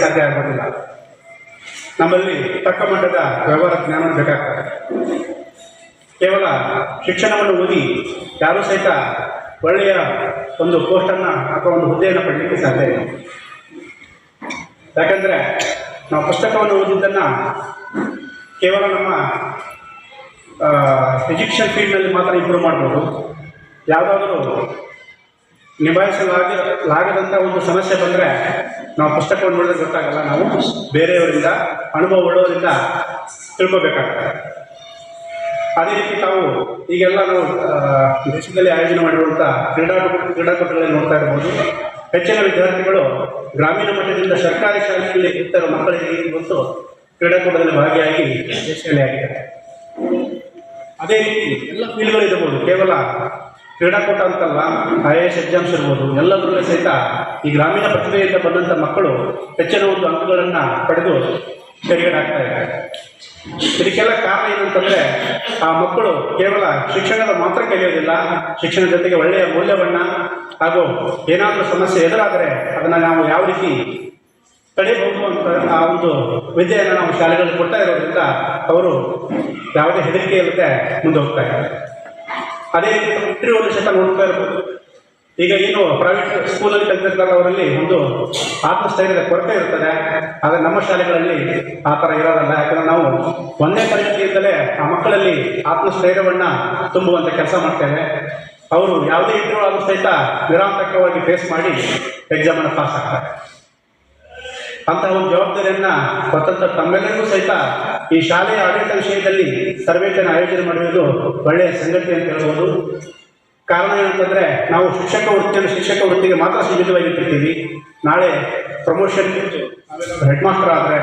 ಸಾಧ್ಯ ಆಗೋದಿಲ್ಲ ನಮ್ಮಲ್ಲಿ ತಕ್ಕ ಮಟ್ಟದ ವ್ಯವಹಾರ ಜ್ಞಾನ ಬೇಕಾಗ್ತದೆ. ಕೇವಲ ಶಿಕ್ಷಣವನ್ನು ಓದಿ ಯಾರು ಸಹಿತ ಒಳ್ಳೆಯ ಒಂದು ಪೋಸ್ಟನ್ನು ಅಥವಾ ಒಂದು ಹುದ್ದೆಯನ್ನು ಪಡೆಯಲಿಕ್ಕೆ ಸಾಧ್ಯ ಇಲ್ಲ. ಯಾಕಂದರೆ ನಾವು ಪುಸ್ತಕವನ್ನು ಓದಿದ್ದನ್ನು ಕೇವಲ ನಮ್ಮ ಎಜುಕೇಷನ್ ಫೀಲ್ಡ್ನಲ್ಲಿ ಮಾತ್ರ ಇಂಪ್ರೂವ್ ಮಾಡ್ಬೋದು. ಯಾವುದಾದ್ರೂ ನಿಭಾಯಿಸಲಾಗ ಲಾಗದಂಥ ಒಂದು ಸಮಸ್ಯೆ ಬಂದರೆ ನಾವು ಪುಸ್ತಕವನ್ನು ನೋಡಿದ್ರೆ ಗೊತ್ತಾಗಲ್ಲ ನಾವು. ಬೇರೆಯವರಿಂದ, ಅನುಭವ ಉಳ್ಳವರಿಂದ ತಿಳ್ಕೊಬೇಕಾಗ್ತದೆ. ಅದೇ ರೀತಿ ನಾವು ಈಗೆಲ್ಲ ನಾವು ದೇಶದಲ್ಲಿ ಆಯೋಜನೆ ಮಾಡಿರುವಂಥ ಕ್ರೀಡಾಕೂಟ, ಕ್ರೀಡಾಕೂಟಗಳಲ್ಲಿ ನೋಡ್ತಾ ಇರ್ಬೋದು. ಹೆಚ್ಚಿನ ವಿದ್ಯಾರ್ಥಿಗಳು ಗ್ರಾಮೀಣ ಮಟ್ಟದಿಂದ ಸರ್ಕಾರಿ ಶಾಲೆಯಲ್ಲಿ ಇರ್ತಾರೋ ಮಕ್ಕಳಿಗೆ ಬಂದು ಕ್ರೀಡಾಕೂಟದಲ್ಲಿ ಭಾಗಿಯಾಗಿ ಯಶಸ್ವಿ ಆಗಿದ್ದಾರೆ. ಅದೇ ರೀತಿ ಎಲ್ಲ ಫೀಲ್ಡ್ಗಳು ಇರಬಹುದು ಕೇವಲ ಕ್ರೀಡಾಕೂಟ ಅಂತಲ್ಲ ಐ ಎ ಎಸ್ ಎಕ್ಸಾಮ್ಸ್ ಇರ್ಬೋದು, ಎಲ್ಲದರಲ್ಲೂ ಸಹಿತ ಈ ಗ್ರಾಮೀಣ ಪ್ರತಿಭೆಯಿಂದ ಬಂದಂಥ ಮಕ್ಕಳು ಹೆಚ್ಚಿನ ಒಂದು ಅಂಕಗಳನ್ನು ಪಡೆದು ತೆರೆಗಡೆ ಆಗ್ತಾ ಇದ್ದಾರೆ. ಇದಕ್ಕೆಲ್ಲ ಕಾರಣ ಏನಂತಂದರೆ ಆ ಮಕ್ಕಳು ಕೇವಲ ಶಿಕ್ಷಣದ ಮಾತ್ರ ಕಲಿಯೋದಿಲ್ಲ, ಶಿಕ್ಷಣದ ಜೊತೆಗೆ ಒಳ್ಳೆಯ ಮೌಲ್ಯವನ್ನು ಹಾಗೂ ಏನಾದರೂ ಸಮಸ್ಯೆ ಎದುರಾದರೆ ಅದನ್ನು ನಾವು ಯಾವ ರೀತಿ ತಡೆಯಬಹುದು ಅಂತ ಆ ಒಂದು ವಿದ್ಯೆಯನ್ನು ನಾವು ಶಾಲೆಗಳಲ್ಲಿ ಕೊಡ್ತಾ ಇರೋದ್ರಿಂದ ಅವರು ಯಾವುದೇ ಹೆದರಿಕೆ ಇಲ್ಲದೆ ಮುಂದೆ ಹೋಗ್ತಾ ಇದ್ದಾರೆ. ಅದೇ ರೀತಿ ಒಂದು ನೋಡ್ತಾ ಇರ್ಬೋದು. ಈಗ ಏನು ಪ್ರೈವೇಟ್ ಸ್ಕೂಲಲ್ಲಿ ಕಲಿತಿರ್ತಾರೆ ಅವರಲ್ಲಿ ಒಂದು ಆತ್ಮಸ್ಥೈರ್ಯದ ಕೊರತೆ ಇರ್ತದೆ. ಆದರೆ ನಮ್ಮ ಶಾಲೆಗಳಲ್ಲಿ ಆ ಥರ ಇರೋದಲ್ಲ. ಯಾಕಂದ್ರೆ ನಾವು ಒಂದೇ ತರಗತಿಯಿಂದಲೇ ಆ ಮಕ್ಕಳಲ್ಲಿ ಆತ್ಮಸ್ಥೈರ್ಯವನ್ನು ತುಂಬುವಂಥ ಕೆಲಸ ಮಾಡ್ತೇವೆ. ಅವರು ಯಾವುದೇ ಇಂಟರ್ವ್ಯೂ ಆದರೂ ಸಹಿತ ನಿರಾಂತಕವಾಗಿ ಫೇಸ್ ಮಾಡಿ ಎಕ್ಸಾಮನ್ನು ಪಾಸ್ ಆಗ್ತಾರೆ. ಅಂತಹ ಒಂದು ಜವಾಬ್ದಾರಿಯನ್ನ ಕೊಟ್ಟಂತ ತಮ್ಮೆಲ್ಲರಿಗೂ ಸಹಿತ ಈ ಶಾಲೆಯ ಆಡಳಿತ ವಿಷಯದಲ್ಲಿ ತರಬೇತಿಯನ್ನು ಆಯೋಜನೆ ಮಾಡಿರುವುದು ಒಳ್ಳೆಯ ಸಂಗತಿ ಅಂತ ಹೇಳ್ಬೋದು. ಕಾರಣ ಏನಂತಂದ್ರೆ, ನಾವು ಶಿಕ್ಷಕ ವೃತ್ತಿಯನ್ನು ಶಿಕ್ಷಕ ವೃತ್ತಿಗೆ ಮಾತ್ರ ಸೀಮಿತವಾಗಿಟ್ಟಿರ್ತೀವಿ. ನಾಳೆ ಪ್ರಮೋಷನ್ ಹೆಡ್ ಮಾಸ್ಟರ್ ಆದರೆ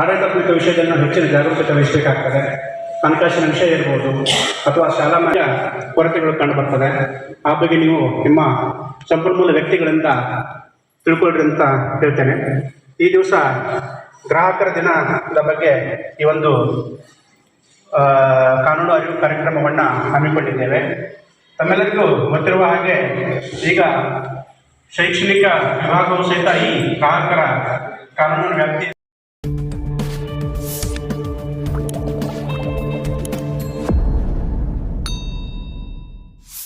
ಆಡಳಿತಾತ್ಮಕ ವಿಷಯದಲ್ಲಿ ನಾವು ಹೆಚ್ಚಿನ ಜಾಗರೂಕತೆ ವಹಿಸಬೇಕಾಗ್ತದೆ ಹಣಕಾಸಿನ ವಿಷಯ ಇರ್ಬೋದು, ಅಥವಾ ಶಾಲಾ ಮಧ್ಯ ಕೊರತೆಗಳು ಕಂಡುಬರ್ತದೆ ಆ ಬಗ್ಗೆ ನೀವು ನಿಮ್ಮ ಸಂಪನ್ಮೂಲ ವ್ಯಕ್ತಿಗಳಿಂದ ತಿಳ್ಕೊಳ್ರಿ ಅಂತ ಹೇಳ್ತೇನೆ. ಈ ದಿವಸ ಗ್ರಾಹಕರ ದಿನದ ಬಗ್ಗೆ ಈ ಒಂದು ಕಾನೂನು ಅರಿವು ಕಾರ್ಯಕ್ರಮವನ್ನು ಹಮ್ಮಿಕೊಂಡಿದ್ದೇವೆ. ತಮ್ಮೆಲ್ಲರಿಗೂ ಗೊತ್ತಿರುವ ಹಾಗೆ ಈಗ ಶೈಕ್ಷಣಿಕ ವಿಭಾಗವು ಸಹಿತ ಈ ಗ್ರಾಹಕರ ಕಾನೂನು ವ್ಯಾಪ್ತಿ